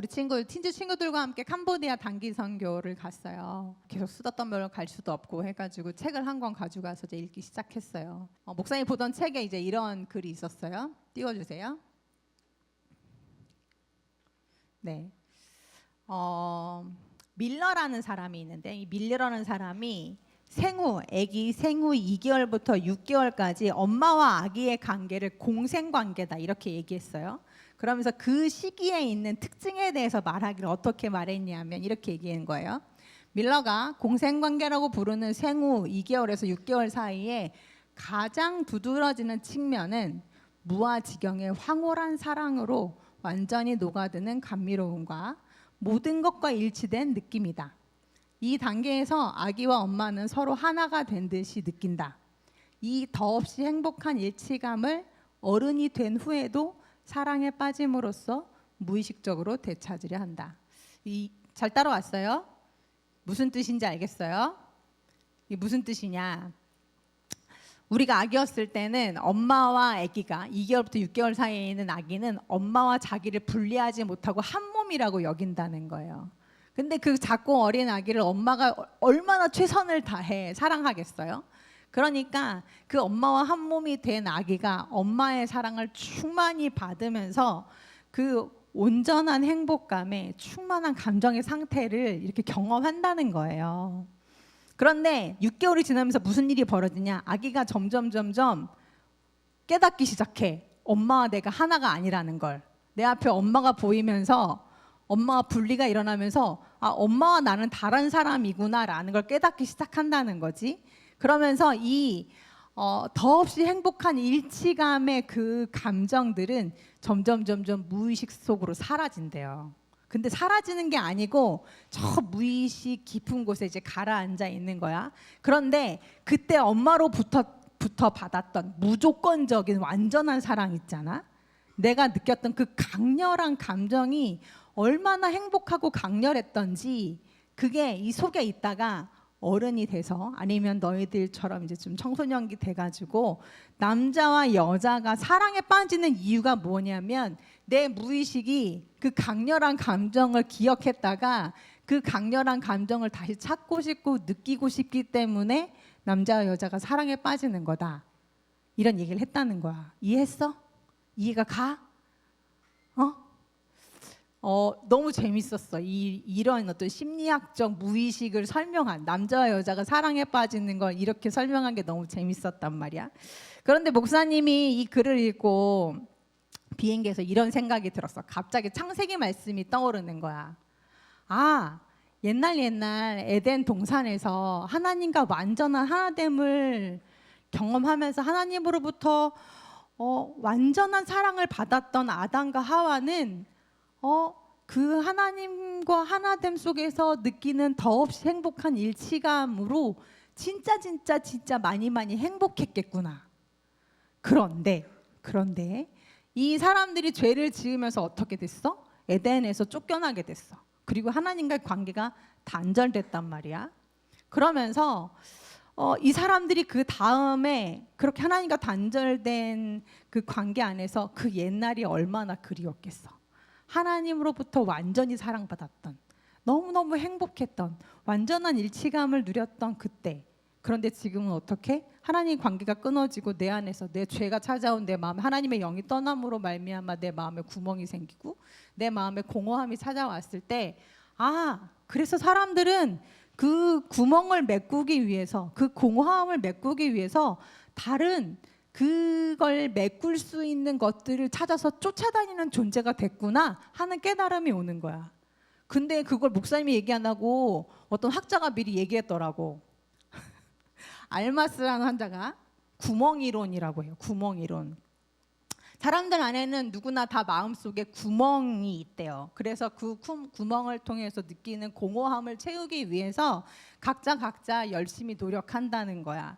우리 친구 틴즈 친구들과 함께 캄보디아 단기 선교를 갔어요. 계속 수다 떨며 갈 수도 없고 해가지고 책을 한 권 가져가서 이제 읽기 시작했어요. 어, 목사님 보던 책에 이제 이런 글이 있었어요. 띄워주세요. 네. 어, 밀러라는 사람이 있는데 이 밀러라는 사람이 생후 아기 생후 2개월부터 6개월까지 엄마와 아기의 관계를 공생 관계다 이렇게 얘기했어요. 그러면서 그 시기에 있는 특징에 대해서 말하기를 어떻게 말했냐면 이렇게 얘기한 거예요. 밀러가 공생 관계라고 부르는 생후 2개월에서 6개월 사이에 가장 두드러지는 측면은 무아지경의 황홀한 사랑으로 완전히 녹아드는 감미로움과 모든 것과 일치된 느낌이다. 이 단계에서 아기와 엄마는 서로 하나가 된 듯이 느낀다. 이 더없이 행복한 일치감을 어른이 된 후에도 사랑에 빠짐으로써 무의식적으로 되찾으려 한다. 이 잘 따라왔어요? 무슨 뜻인지 알겠어요? 이 무슨 뜻이냐? 우리가 아기였을 때는 엄마와 아기가 2개월부터 6개월 사이에 있는 아기는 엄마와 자기를 분리하지 못하고 한 몸이라고 여긴다는 거예요. 근데 그 작고 어린 아기를 엄마가 얼마나 최선을 다해 사랑하겠어요? 그러니까 그 엄마와 한 몸이 된 아기가 엄마의 사랑을 충만히 받으면서 그 온전한 행복감에 충만한 감정의 상태를 이렇게 경험한다는 거예요. 그런데 6개월이 지나면서 무슨 일이 벌어지냐? 아기가 점점 점점 깨닫기 시작해. 엄마와 내가 하나가 아니라는 걸. 내 앞에 엄마가 보이면서 엄마와 분리가 일어나면서 아, 엄마와 나는 다른 사람이구나라는 걸 깨닫기 시작한다는 거지. 그러면서 이 어, 더없이 행복한 일치감의 그 감정들은 점점 점점 무의식 속으로 사라진대요. 근데 사라지는 게 아니고 저 무의식 깊은 곳에 이제 가라앉아 있는 거야. 그런데 그때 엄마로부터 부터 받았던 무조건적인 완전한 사랑 있잖아. 내가 느꼈던 그 강렬한 감정이 얼마나 행복하고 강렬했던지 그게 이 속에 있다가 어른이 돼서 아니면 너희들처럼 이제 좀 청소년기 돼가지고 남자와 여자가 사랑에 빠지는 이유가 뭐냐면 내 무의식이 그 강렬한 감정을 기억했다가 그 강렬한 감정을 다시 찾고 싶고 느끼고 싶기 때문에 남자와 여자가 사랑에 빠지는 거다. 이런 얘기를 했다는 거야. 이해했어? 이해가 가? 어? 어, 너무 재밌었어. 이, 이런 어떤 심리학적 무의식을 설명한 남자와 여자가 사랑에 빠지는 걸 이렇게 설명한 게 너무 재밌었단 말이야. 그런데 목사님이 이 글을 읽고 비행기에서 이런 생각이 들었어. 갑자기 창세기 말씀이 떠오르는 거야. 아, 옛날 옛날 에덴 동산에서 하나님과 완전한 하나됨을 경험하면서 하나님으로부터 어, 완전한 사랑을 받았던 아담과 하와는 어, 그 하나님과 하나됨 속에서 느끼는 더없이 행복한 일치감으로 진짜 진짜 진짜 많이 많이 행복했겠구나. 그런데 그런데 이 사람들이 죄를 지으면서 어떻게 됐어? 에덴에서 쫓겨나게 됐어. 그리고 하나님과의 관계가 단절됐단 말이야. 그러면서 어, 이 사람들이 그 다음에 그렇게 하나님과 단절된 그 관계 안에서 그 옛날이 얼마나 그리웠겠어. 하나님으로부터 완전히 사랑받았던 너무너무 행복했던 완전한 일치감을 누렸던 그때. 그런데 지금은 어떻게? 하나님 관계가 끊어지고 내 안에서 내 죄가 찾아온 내 마음에 하나님의 영이 떠남으로 말미암아 내 마음에 구멍이 생기고 내 마음에 공허함이 찾아왔을 때 아 그래서 사람들은 그 구멍을 메꾸기 위해서 그 공허함을 메꾸기 위해서 다른 그걸 메꿀 수 있는 것들을 찾아서 쫓아다니는 존재가 됐구나 하는 깨달음이 오는 거야. 근데 그걸 목사님이 얘기 안 하고 어떤 학자가 미리 얘기했더라고. 알마스라는 환자가 구멍 이론이라고 해요. 구멍 이론. 사람들 안에는 누구나 다 마음속에 구멍이 있대요. 그래서 그 구- 구멍을 통해서 느끼는 공허함을 채우기 위해서 각자 각자 열심히 노력한다는 거야.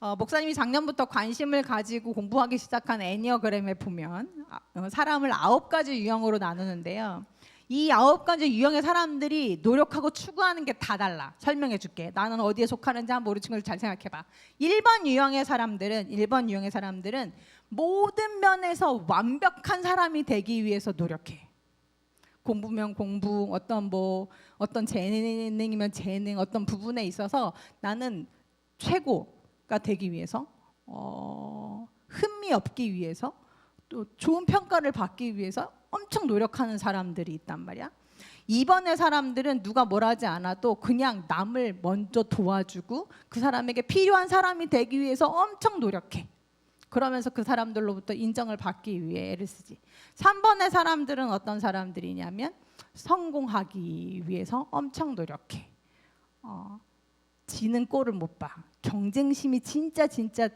어, 목사님이 작년부터 관심을 가지고 공부하기 시작한 애니어그램에 보면 아, 어, 사람을 아홉 가지 유형으로 나누는데요. 이 아홉 가지 유형의 사람들이 노력하고 추구하는 게 다 달라. 설명해 줄게. 나는 어디에 속하는지 한번 우리 친구들 잘 생각해 봐. 1번 유형의 사람들은 1번 유형의 사람들은 모든 면에서 완벽한 사람이 되기 위해서 노력해. 공부면 공부, 어떤 뭐 어떤 재능이면 재능, 어떤 부분에 있어서 나는 최고 가 되기 위해서 어, 흠이 없기 위해서 또 좋은 평가를 받기 위해서 엄청 노력하는 사람들이 있단 말이야. 2번의 사람들은 누가 뭘 하지 않아도 그냥 남을 먼저 도와주고 그 사람에게 필요한 사람이 되기 위해서 엄청 노력해. 그러면서 그 사람들로부터 인정을 받기 위해 애를 쓰지. 3번의 사람들은 어떤 사람들이냐면 성공하기 위해서 엄청 노력해. 어, 지는 꼴을 못 봐. 경쟁심이 진짜 진짜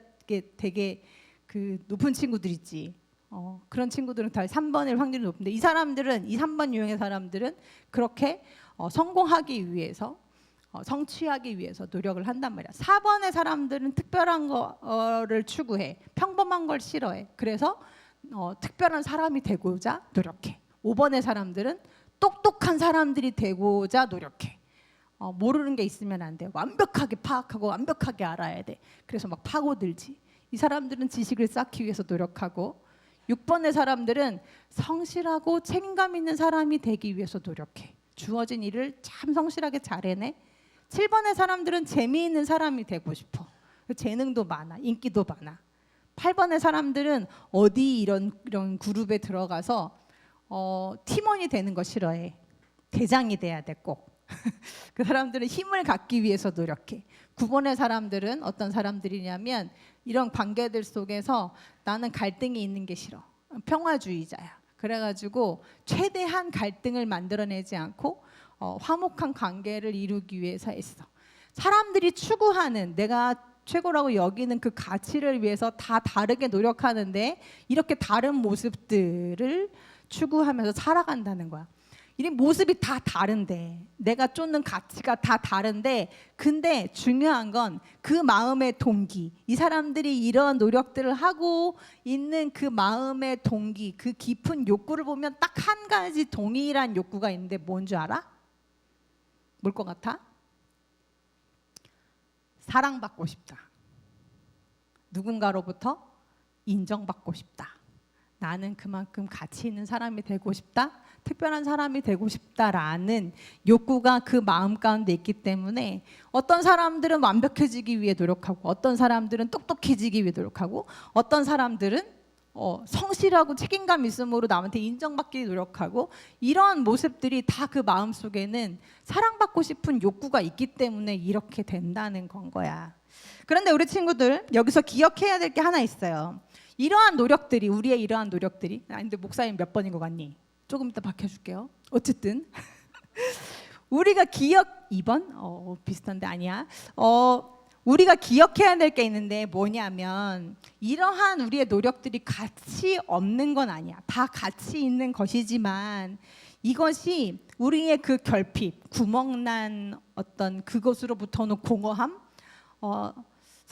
되게 그 높은 친구들 있지. 어, 그런 친구들은 다 3번일 확률이 높은데 이 사람들은 이 3번 유형의 사람들은 그렇게 어, 성공하기 위해서 어, 성취하기 위해서 노력을 한단 말이야. 4번의 사람들은 특별한 거를 추구해. 평범한 걸 싫어해. 그래서 어, 특별한 사람이 되고자 노력해. 5번의 사람들은 똑똑한 사람들이 되고자 노력해. 어, 모르는 게 있으면 안 돼. 완벽하게 파악하고 완벽하게 알아야 돼. 그래서 막 파고들지. 이 사람들은 지식을 쌓기 위해서 노력하고 6번의 사람들은 성실하고 책임감 있는 사람이 되기 위해서 노력해. 주어진 일을 참 성실하게 잘 해내. 7번의 사람들은 재미있는 사람이 되고 싶어. 재능도 많아. 인기도 많아. 8번의 사람들은 어디 이런 이런 그룹에 들어가서 어, 팀원이 되는 거 싫어해. 대장이 돼야 돼 꼭. 그 사람들은 힘을 갖기 위해서 노력해. 9번의 사람들은 어떤 사람들이냐면 이런 관계들 속에서 나는 갈등이 있는 게 싫어. 평화주의자야. 그래가지고 최대한 갈등을 만들어내지 않고 어, 화목한 관계를 이루기 위해서 했어. 사람들이 추구하는 내가 최고라고 여기는 그 가치를 위해서 다 다르게 노력하는데 이렇게 다른 모습들을 추구하면서 살아간다는 거야. 이 모습이 다 다른데 내가 쫓는 가치가 다 다른데 근데 중요한 건 그 마음의 동기 이 사람들이 이런 노력들을 하고 있는 그 마음의 동기 그 깊은 욕구를 보면 딱 한 가지 동일한 욕구가 있는데 뭔 줄 알아? 뭘 것 같아? 사랑받고 싶다. 누군가로부터 인정받고 싶다. 나는 그만큼 가치 있는 사람이 되고 싶다. 특별한 사람이 되고 싶다라는 욕구가 그 마음 가운데 있기 때문에 어떤 사람들은 완벽해지기 위해 노력하고 어떤 사람들은 똑똑해지기 위해 노력하고 어떤 사람들은 어, 성실하고 책임감 있음으로 남한테 인정받기 노력하고 이러한 모습들이 다 그 마음 속에는 사랑받고 싶은 욕구가 있기 때문에 이렇게 된다는 건 거야. 그런데 우리 친구들 여기서 기억해야 될 게 하나 있어요. 이러한 노력들이 우리의 이러한 노력들이 아 근데 목사님 몇 번인 것 같니? 조금 이따 밝혀줄게요. 어쨌든 우리가 기억 2번 어, 비슷한데 아니야. 어 우리가 기억해야 될 게 있는데 뭐냐면 이러한 우리의 노력들이 가치 없는 건 아니야. 다 가치 있는 것이지만 이것이 우리의 그 결핍, 구멍난 어떤 그것으로부터는 공허함, 어,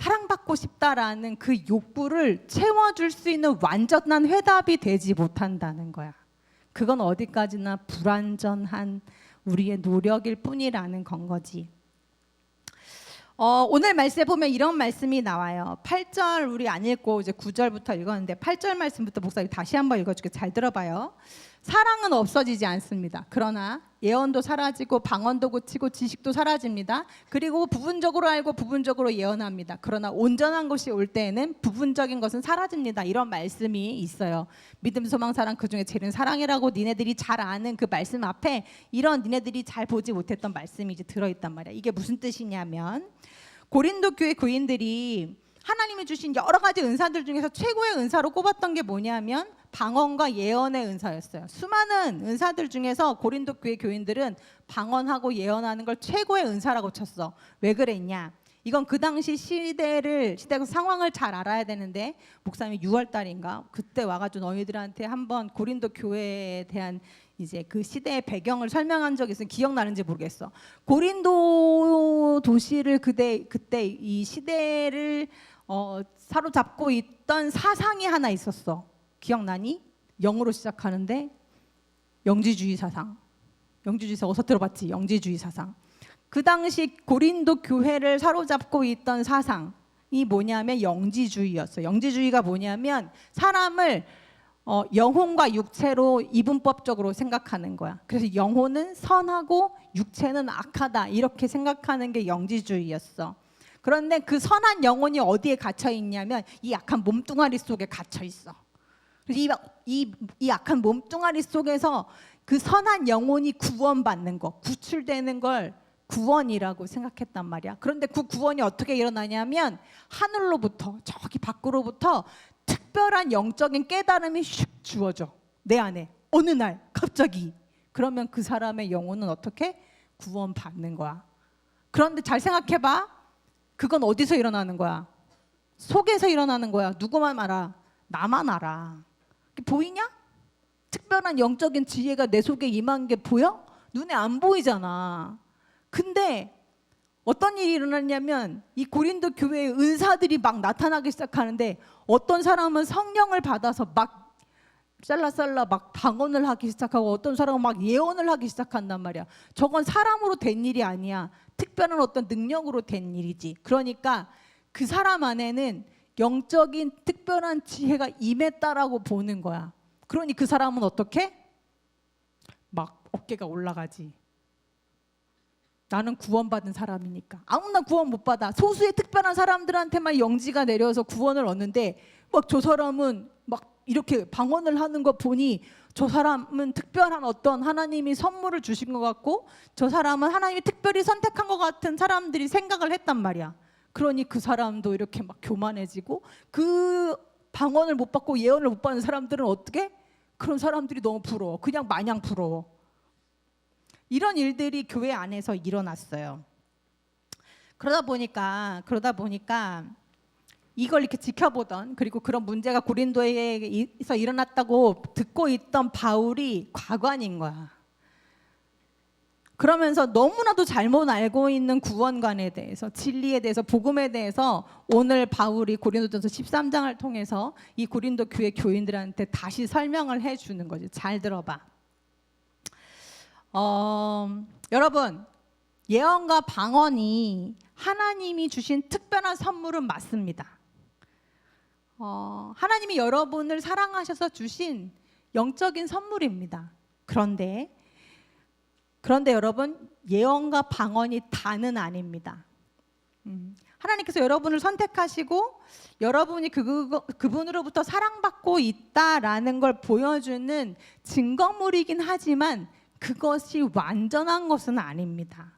사랑받고 싶다라는 그 욕구를 채워줄 수 있는 완전한 회답이 되지 못한다는 거야. 그건 어디까지나 불완전한 우리의 노력일 뿐이라는 건 거지. 어, 오늘 말씀에 보면 이런 말씀이 나와요. 8절 우리 안 읽고 이제 9절부터 읽었는데 8절 말씀부터 목사님 다시 한번 읽어줄게. 잘 들어봐요. 사랑은 없어지지 않습니다. 그러나 예언도 사라지고 방언도 고치고 지식도 사라집니다. 그리고 부분적으로 알고 부분적으로 예언합니다. 그러나 온전한 것이 올 때에는 부분적인 것은 사라집니다. 이런 말씀이 있어요. 믿음, 소망, 사랑 그 중에 제일은 사랑이라고 니네들이 잘 아는 그 말씀 앞에 이런 니네들이 잘 보지 못했던 말씀이 이제 들어있단 말이야. 이게 무슨 뜻이냐면 고린도 교회 교인들이 하나님이 주신 여러 가지 은사들 중에서 최고의 은사로 꼽았던 게 뭐냐면 방언과 예언의 은사였어요. 수많은 은사들 중에서 고린도 교회 교인들은 방언하고 예언하는 걸 최고의 은사라고 쳤어. 왜 그랬냐? 이건 그 당시 시대를 시대 상황을 잘 알아야 되는데 목사님이 6월 달인가 그때 와가지고 너희들한테 한번 고린도 교회에 대한 이제 그 시대의 배경을 설명한 적이 있으면 기억나는지 모르겠어. 고린도 도시를 그때 그때 이 시대를 어, 사로잡고 있던 사상이 하나 있었어. 기억나니? 영으로 시작하는데 영지주의 사상. 영지주의 사상 어디서 들어봤지? 영지주의 사상. 그 당시 고린도 교회를 사로잡고 있던 사상이 뭐냐면 영지주의였어. 영지주의가 뭐냐면 사람을 어, 영혼과 육체로 이분법적으로 생각하는 거야. 그래서 영혼은 선하고 육체는 악하다 이렇게 생각하는 게 영지주의였어. 그런데 그 선한 영혼이 어디에 갇혀 있냐면 이 약한 몸뚱아리 속에 갇혀 있어. 이, 이, 이 약한 몸뚱아리 속에서 그 선한 영혼이 구원받는 거, 구출되는 걸 구원이라고 생각했단 말이야. 그런데 그 구원이 어떻게 일어나냐면 하늘로부터 저기 밖으로부터 특별한 영적인 깨달음이 슉 주어져 내 안에 어느 날 갑자기 그러면 그 사람의 영혼은 어떻게 구원받는 거야. 그런데 잘 생각해봐. 그건 어디서 일어나는 거야? 속에서 일어나는 거야. 누구만 알아? 나만 알아. 보이냐? 특별한 영적인 지혜가 내 속에 임한 게 보여? 눈에 안 보이잖아. 근데 어떤 일이 일어났냐면 이 고린도 교회의 은사들이 막 나타나기 시작하는데 어떤 사람은 성령을 받아서 막 쌀라쌀라 막 방언을 하기 시작하고 어떤 사람은 막 예언을 하기 시작한단 말이야. 저건 사람으로 된 일이 아니야. 특별한 어떤 능력으로 된 일이지. 그러니까 그 사람 안에는 영적인 특별한 지혜가 임했다라고 보는 거야. 그러니 그 사람은 어떻게? 막 어깨가 올라가지. 나는 구원받은 사람이니까 아무나 구원 못 받아 소수의 특별한 사람들한테만 영지가 내려서 구원을 얻는데 막 저 사람은 막 이렇게 방언을 하는 거 보니 저 사람은 특별한 어떤 하나님이 선물을 주신 것 같고 저 사람은 하나님이 특별히 선택한 것 같은 사람들이 생각을 했단 말이야. 그러니 그 사람도 이렇게 막 교만해지고 그 방언을 못 받고 예언을 못 받는 사람들은 어떻게? 그런 사람들이 너무 부러워. 그냥 마냥 부러워. 이런 일들이 교회 안에서 일어났어요. 그러다 보니까 그러다 보니까 이걸 이렇게 지켜보던 그리고 그런 문제가 고린도에서 일어났다고 듣고 있던 바울이 과관인 거야. 그러면서 너무나도 잘못 알고 있는 구원관에 대해서 진리에 대해서 복음에 대해서 오늘 바울이 고린도전서 13장을 통해서 이 고린도 교회 교인들한테 다시 설명을 해 주는 거지. 잘 들어봐. 어, 여러분 예언과 방언이 하나님이 주신 특별한 선물은 맞습니다. 어, 하나님이 여러분을 사랑하셔서 주신 영적인 선물입니다. 그런데 그런데 여러분 예언과 방언이 다는 아닙니다. 음, 하나님께서 여러분을 선택하시고 여러분이 그, 그, 그분으로부터 사랑받고 있다라는 걸 보여주는 증거물이긴 하지만 그것이 완전한 것은 아닙니다.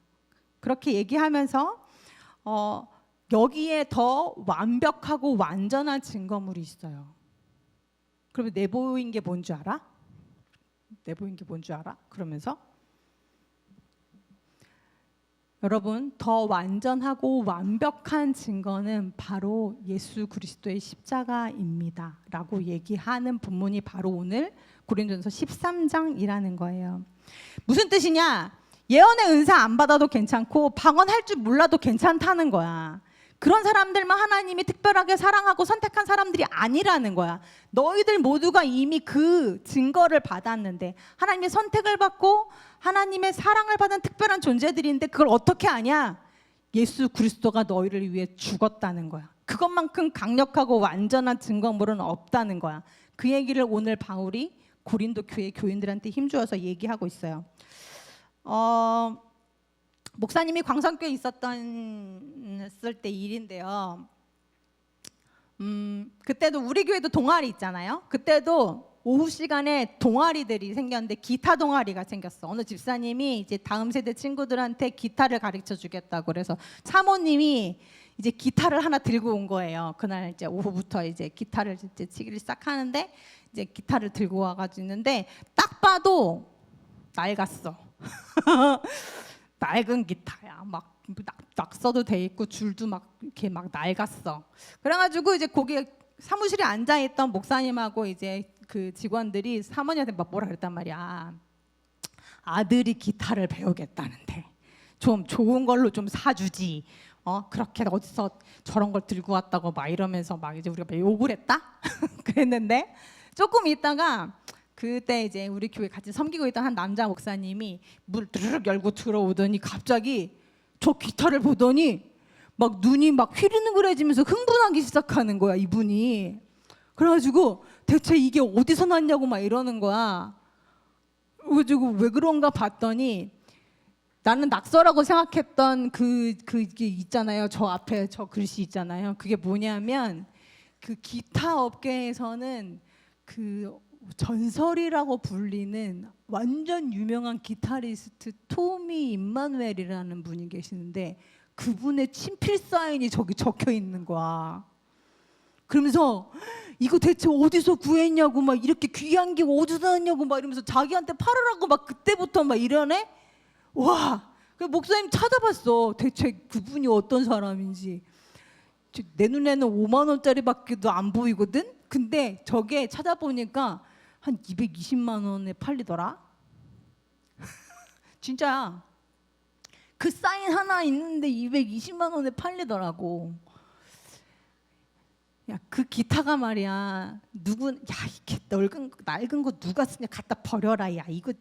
그렇게 얘기하면서 어, 여기에 더 완벽하고 완전한 증거물이 있어요. 그러면 내보인 게 뭔 줄 알아? 내보인 게 뭔 줄 알아? 그러면서 여러분 더 완전하고 완벽한 증거는 바로 예수 그리스도의 십자가입니다라고 얘기하는 본문이 바로 오늘 고린도전서 13장이라는 거예요. 무슨 뜻이냐? 예언의 은사 안 받아도 괜찮고 방언할 줄 몰라도 괜찮다는 거야. 그런 사람들만 하나님이 특별하게 사랑하고 선택한 사람들이 아니라는 거야. 너희들 모두가 이미 그 증거를 받았는데 하나님의 선택을 받고 하나님의 사랑을 받은 특별한 존재들인데 그걸 어떻게 아냐? 예수 그리스도가 너희를 위해 죽었다는 거야. 그것만큼 강력하고 완전한 증거물은 없다는 거야. 그 얘기를 오늘 바울이 고린도 교회 교인들한테 힘주어서 얘기하고 있어요. 어, 목사님이 광성교에 있었던 쓸 때 일인데요. 음, 그때도 우리 교회도 동아리 있잖아요. 그때도 오후 시간에 동아리들이 생겼는데 기타 동아리가 생겼어. 어느 집사님이 이제 다음 세대 친구들한테 기타를 가르쳐 주겠다고 그래서 사모님이 이제 기타를 하나 들고 온 거예요. 그날 이제 오후부터 이제 기타를 이제 치기를 시작하는데 이제 기타를 들고 와가지고 있는데 딱 봐도 낡았어. 낡은 기타야. 막 낙서도 돼 있고 줄도 막 이렇게 막 낡았어. 그래가지고 이제 거기 사무실에 앉아 있던 목사님하고 이제 그 직원들이 사모님한테 막 뭐라 그랬단 말이야. 아들이 기타를 배우겠다는데 좀 좋은 걸로 좀 사주지. 어 그렇게 어디서 저런 걸 들고 왔다고 막 이러면서 막 이제 우리가 막 욕을 했다. 그랬는데 조금 있다가 그때 이제 우리 교회 같이 섬기고 있던 한 남자 목사님이 문 드르륵 열고 들어오더니 갑자기 저 기타를 보더니 막 눈이 막 휘리는그레지면서 흥분하기 시작하는 거야 이분이. 그래가지고 대체 이게 어디서 났냐고 막 이러는 거야. 그래가지고 왜 그런가 봤더니 나는 낙서라고 생각했던 그 그게 있잖아요. 저 앞에 저 글씨 있잖아요. 그게 뭐냐면 그 기타 업계에서는 그 전설이라고 불리는 완전 유명한 기타리스트 토미 임마누엘이라는 분이 계시는데 그분의 친필 사인이 저기 적혀 있는 거야. 그러면서 이거 대체 어디서 구했냐고 막 이렇게 귀한 게 어디서 났냐고 막 이러면서 자기한테 팔으라고 막 그때부터 막 이러네. 와, 그 목사님 찾아봤어. 대체 그분이 어떤 사람인지. 저- 내 눈에는 5만 원짜리밖에도 안 보이거든. 근데 저게 찾아보니까 한 220만 원에 팔리더라. 진짜야. 그 사인 하나 있는데 220만 원에 팔리더라고. 야, 그 기타가 말이야. 누구 야, 이게 거- 낡은 거 누가 쓰냐 갖다 버려라. 야, 이거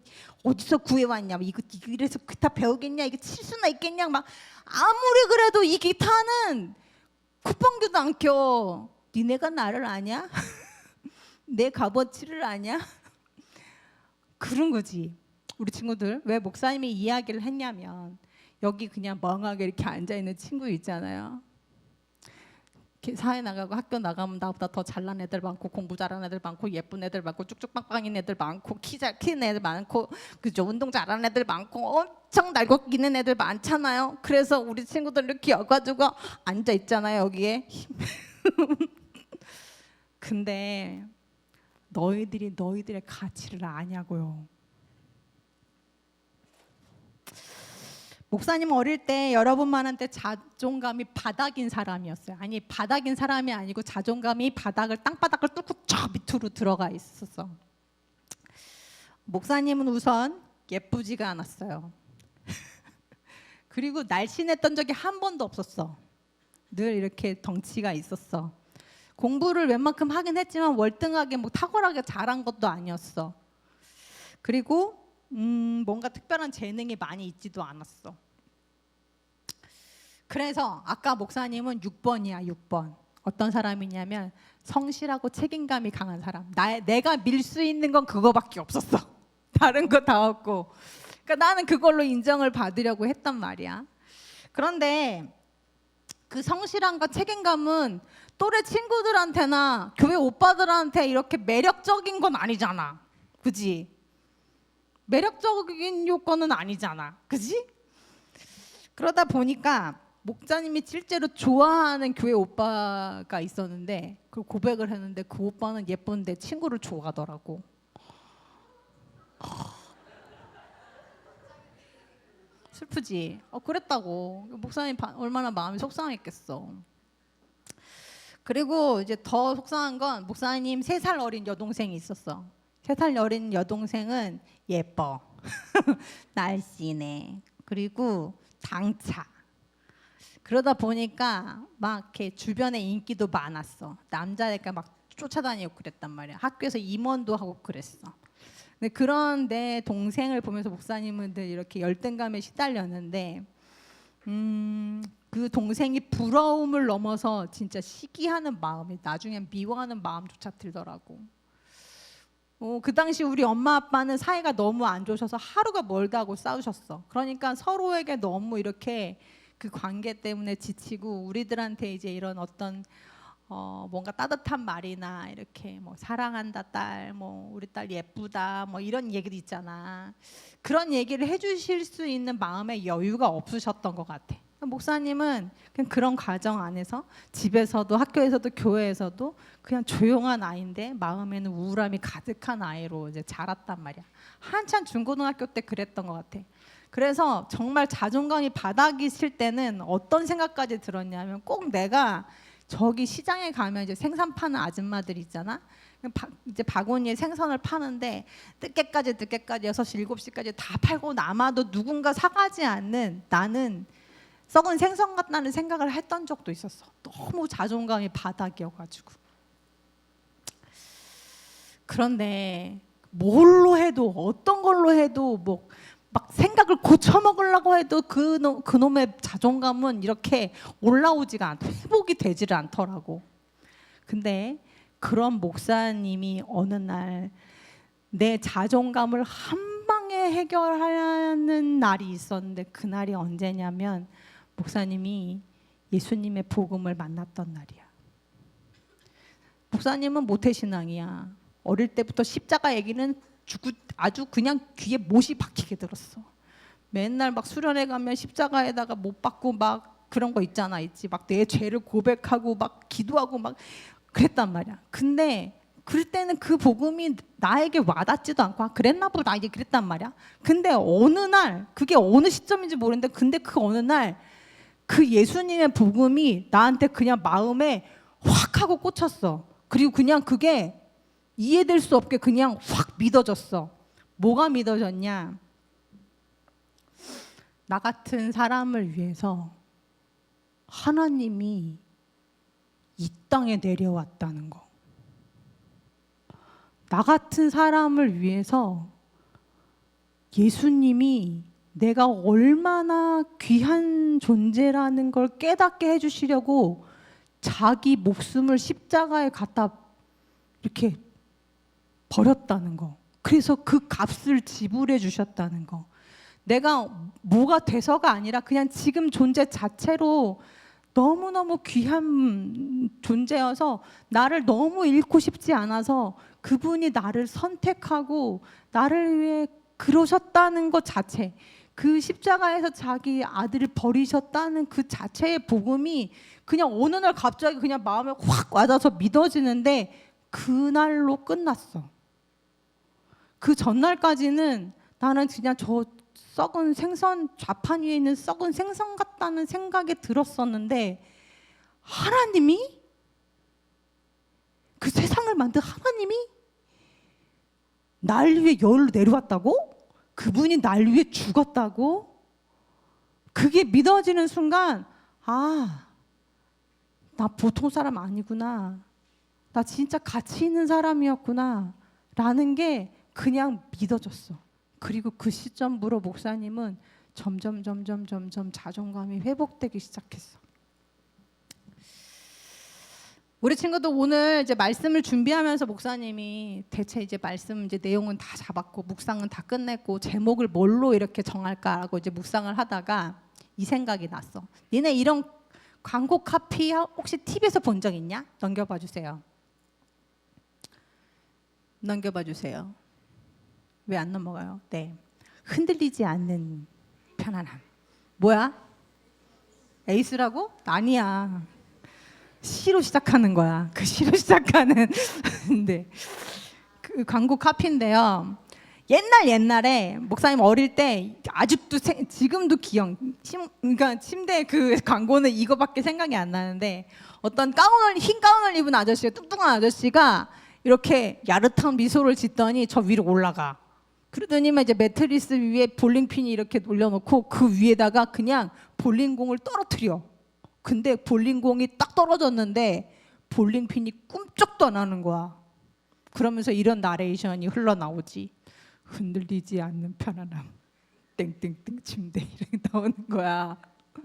어디서 구해 왔냐? 이거 이래서 기타 배우겠냐? 이거 칠 수나 있겠냐? 막 아무리 그래도 이 기타는 쿠팡교도 안 켜. 니네가 나를 아냐? 내 값어치를 아냐? 그런 거지. 우리 친구들 왜 목사님이 이야기를 했냐면 여기 그냥 멍하게 이렇게 앉아 있는 친구 있잖아요. 사회 나가고 학교 나가면 나보다 더 잘난 애들 많고 공부 잘하는 애들 많고 예쁜 애들 많고 쭉쭉 빵빵인 애들 많고 키잘큰 애들 많고 그죠 운동 잘하는 애들 많고 엄청 날고기는 애들 많잖아요. 그래서 우리 친구들 이렇게 여가지고 앉아 있잖아요 여기에. 근데 너희들이 너희들의 가치를 아냐고요. 목사님 어릴 때 여러분만한테 자존감이 바닥인 사람이었어요. 아니 바닥인 사람이 아니고 자존감이 바닥을 땅바닥을 뚫고 저 밑으로 들어가 있었어. 목사님은 우선 예쁘지가 않았어요. 그리고 날씬했던 적이 한 번도 없었어. 늘 이렇게 덩치가 있었어. 공부를 웬만큼 하긴 했지만 월등하게 뭐 탁월하게 잘한 것도 아니었어. 그리고 음, 뭔가 특별한 재능이 많이 있지도 않았어. 그래서 아까 목사님은 6번이야, 6번. 어떤 사람이냐면 성실하고 책임감이 강한 사람. 나, 내가 밀 수 있는 건 그거밖에 없었어. 다른 거 다 없고. 그러니까 나는 그걸로 인정을 받으려고 했단 말이야. 그런데 그 성실함과 책임감은 또래 친구들한테나 교회 오빠들한테 이렇게 매력적인 건 아니잖아. 그지? 매력적인 요건은 아니잖아. 그지? 그러다 보니까 목자님이 실제로 좋아하는 교회 오빠가 있었는데 그 고백을 했는데 그 오빠는 예쁜데 친구를 좋아하더라고. 슬프지. 어 그랬다고. 목사님 바- 얼마나 마음이 속상했겠어. 그리고 이제 더 속상한 건 목사님 세 살 어린 여동생이 있었어. 세 살 어린 여동생은 예뻐. 날씬해. 그리고 당차. 그러다 보니까 막 이렇게 주변에 인기도 많았어. 남자애가 막 쫓아다니고 그랬단 말이야. 학교에서 임원도 하고 그랬어. 근데 그런 내 동생을 보면서 목사님은 늘 이렇게 열등감에 시달렸는데, 음, 그 동생이 부러움을 넘어서 진짜 시기하는 마음이 나중엔 미워하는 마음조차 들더라고. 어, 그 당시 우리 엄마 아빠는 사이가 너무 안 좋으셔서 하루가 멀다고 싸우셨어. 그러니까 서로에게 너무 이렇게 그 관계 때문에 지치고 우리들한테 이제 이런 어떤 어, 뭔가 따뜻한 말이나 이렇게 뭐 사랑한다 딸, 뭐 우리 딸 예쁘다, 뭐 이런 얘기도 있잖아. 그런 얘기를 해주실 수 있는 마음의 여유가 없으셨던 것 같아. 목사님은 그냥 그런 가정 안에서 집에서도 학교에서도 교회에서도 그냥 조용한 아이인데 마음에는 우울함이 가득한 아이로 이제 자랐단 말이야. 한참 중고등학교 때 그랬던 것 같아. 그래서 정말 자존감이 바닥이실 때는 어떤 생각까지 들었냐면 꼭 내가 저기 시장에 가면 이제 생선 파는 아줌마들 있잖아. 바, 이제 바구니에 생선을 파는데 늦게까지 늦게까지 6시 7시까지 다 팔고 남아도 누군가 사가지 않는 나는 썩은 생선 같다는 생각을 했던 적도 있었어. 너무 자존감이 바닥이어가지고. 그런데 뭘로 해도 어떤 걸로 해도 뭐 막 생각을 고쳐 먹으려고 해도 그 놈- 그놈의 자존감은 이렇게 올라오지가 않, 회복이 되지를 않더라고. 근데 그런 목사님이 어느 날 내 자존감을 한 방에 해결하는 날이 있었는데 그 날이 언제냐면 목사님이 예수님의 복음을 만났던 날이야. 목사님은 모태신앙이야. 어릴 때부터 십자가 얘기는 죽- 아주 그냥 귀에 못이 박히게 들었어. 맨날 막 수련회 가면 십자가에다가 못 박고 막 그런 거 있잖아, 있지. 막 내 죄를 고백하고 막 기도하고 막 그랬단 말이야. 근데 그럴 때는 그 복음이 나에게 와닿지도 않고 아, 그랬나 보다 이제 그랬단 말이야. 근데 어느 날 그게 어느 시점인지 모르는데 근데 그 어느 날 그 예수님의 복음이 나한테 그냥 마음에 확 하고 꽂혔어. 그리고 그냥 그게 이해될 수 없게 그냥 확 믿어졌어. 뭐가 믿어졌냐? 나 같은 사람을 위해서 하나님이 이 땅에 내려왔다는 거. 나 같은 사람을 위해서 예수님이 내가 얼마나 귀한 존재라는 걸 깨닫게 해주시려고 자기 목숨을 십자가에 갖다 이렇게 버렸다는 거. 그래서 그 값을 지불해 주셨다는 거. 내가 뭐가 돼서가 아니라 그냥 지금 존재 자체로 너무너무 귀한 존재여서 나를 너무 잃고 싶지 않아서 그분이 나를 선택하고 나를 위해 그러셨다는 것 자체 그 십자가에서 자기 아들을 버리셨다는 그 자체의 복음이 그냥 어느 날 갑자기 그냥 마음에 확 와닿아서 믿어지는데 그날로 끝났어. 그 전날까지는 나는 그냥 저 썩은 생선 좌판 위에 있는 썩은 생선 같다는 생각이 들었었는데 하나님이 그 세상을 만든 하나님이 날 위해 열로 내려왔다고? 그분이 날 위해 죽었다고? 그게 믿어지는 순간 아, 나 보통 사람 아니구나. 나 진짜 가치 있는 사람이었구나. 라는 게 그냥 믿어졌어. 그리고 그 시점부로 목사님은 점점 점점 점점 자존감이 회복되기 시작했어. 우리 친구도 오늘 이제 말씀을 준비하면서 목사님이 대체 이제 말씀 이제 내용은 다 잡았고 묵상은 다 끝냈고 제목을 뭘로 이렇게 정할까라고 이제 묵상을 하다가 이 생각이 났어. 니네 이런 광고 카피 혹시 TV에서 본 적 있냐? 넘겨봐 주세요. 넘겨봐 주세요. 왜 안 넘어가요? 네. 흔들리지 않는 편안함. 뭐야? 에이스라고? 아니야. 시로 시작하는 거야. 그 시로 시작하는 네. 그 광고 카피인데요. 옛날 옛날에 목사님 어릴 때 아직도 생- 지금도 기억. 침, 그러니까 침대 그 광고는 이거밖에 생각이 안 나는데 어떤 가운을 흰 가운을 입은 아저씨가 뚱뚱한 아저씨가 이렇게 야릇한 미소를 짓더니 저 위로 올라가. 그러더니만 이제 매트리스 위에 볼링핀이 이렇게 올려놓고 그 위에다가 그냥 볼링공을 떨어뜨려. 근데 볼링공이 딱 떨어졌는데 볼링핀이 꿈쩍도 안 하는 거야. 그러면서 이런 나레이션이 흘러나오지. 흔들리지 않는 편안함. 땡땡땡 침대 이렇게 나오는 거야.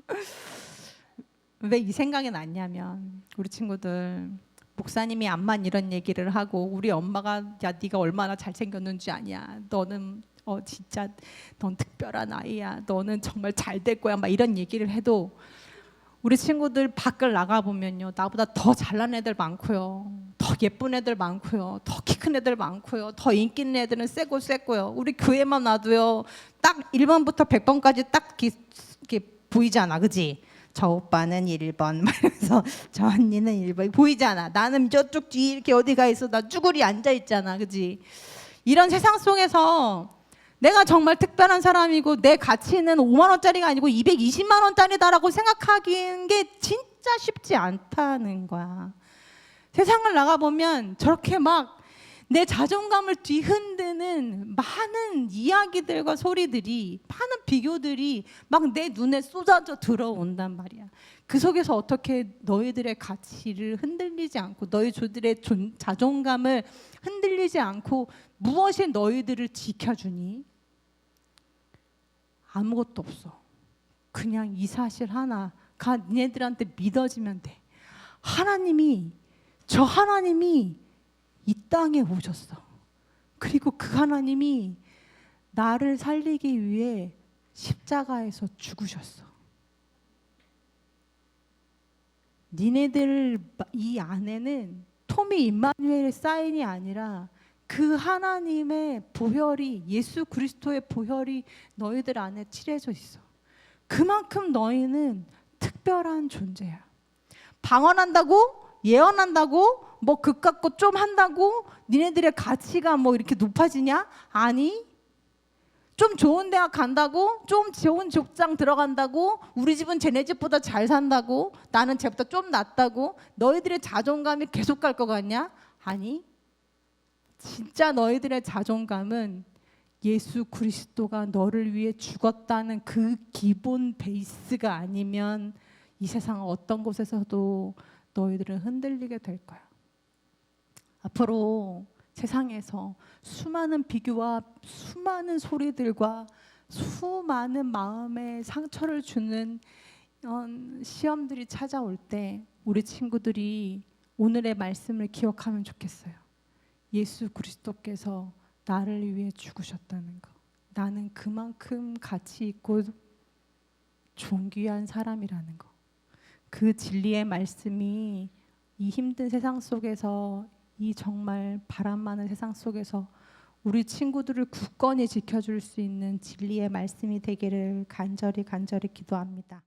왜 이 생각이 났냐면 우리 친구들 목사님이 암만 이런 얘기를 하고 우리 엄마가 야 네가 얼마나 잘생겼는지 아냐. 너는 어 진짜 넌 특별한 아이야. 너는 정말 잘 될 거야. 막 이런 얘기를 해도 우리 친구들 밖을 나가 보면요. 나보다 더 잘난 애들 많고요. 더 예쁜 애들 많고요. 더 키 큰 애들 많고요. 더 인기 있는 애들은 세고 셌고요. 우리 교회만 놔도요. 딱 1번부터 100번까지 딱 이렇게 보이잖아. 그지 저 오빠는 1번. 말면서 저 언니는 1번. 보이잖아. 나는 저쪽 뒤에 이렇게 어디 가 있어. 나 쭈구리 앉아 있잖아. 그지? 이런 세상 속에서 내가 정말 특별한 사람이고 내 가치는 5만 원짜리가 아니고 220만 원짜리다라고 생각하기는 게 진짜 쉽지 않다는 거야. 세상을 나가 보면 저렇게 막 내 자존감을 뒤흔드는 많은 이야기들과 소리들이 많은 비교들이 막 내 눈에 쏟아져 들어온단 말이야. 그 속에서 어떻게 너희들의 가치를 흔들리지 않고 너희들의 존- 자존감을 흔들리지 않고 무엇이 너희들을 지켜주니? 아무것도 없어. 그냥 이 사실 하나가 니네들한테 믿어지면 돼. 하나님이 저 하나님이 땅에 오셨어. 그리고 그 하나님이 나를 살리기 위해 십자가에서 죽으셨어. 니네들 이 안에는 토미 임마누엘의 사인이 아니라 그 하나님의 보혈이 예수 그리스도의 보혈이 너희들 안에 칠해져 있어. 그만큼 너희는 특별한 존재야. 방언한다고 예언한다고 뭐 그깟 좀 한다고 니네들의 가치가 뭐 이렇게 높아지냐? 아니. 좀 좋은 대학 간다고 좀 좋은 족장 들어간다고 우리 집은 쟤네 집보다 잘 산다고 나는 쟤보다 좀 낫다고 너희들의 자존감이 계속 갈 것 같냐? 아니. 진짜 너희들의 자존감은 예수 그리스도가 너를 위해 죽었다는 그 기본 베이스가 아니면 이 세상 어떤 곳에서도 너희들은 흔들리게 될 거야. 앞으로 세상에서 수많은 비교와 수많은 소리들과 수많은 마음에 상처를 주는 어, 시험들이 찾아올 때 우리 친구들이 오늘의 말씀을 기억하면 좋겠어요. 예수 그리스도께서 나를 위해 죽으셨다는 거. 나는 그만큼 가치 있고 존귀한 사람이라는 거. 그 진리의 말씀이 이 힘든 세상 속에서 이 정말 바람 많은 세상 속에서 우리 친구들을 굳건히 지켜줄 수 있는 진리의 말씀이 되기를 간절히 간절히 기도합니다.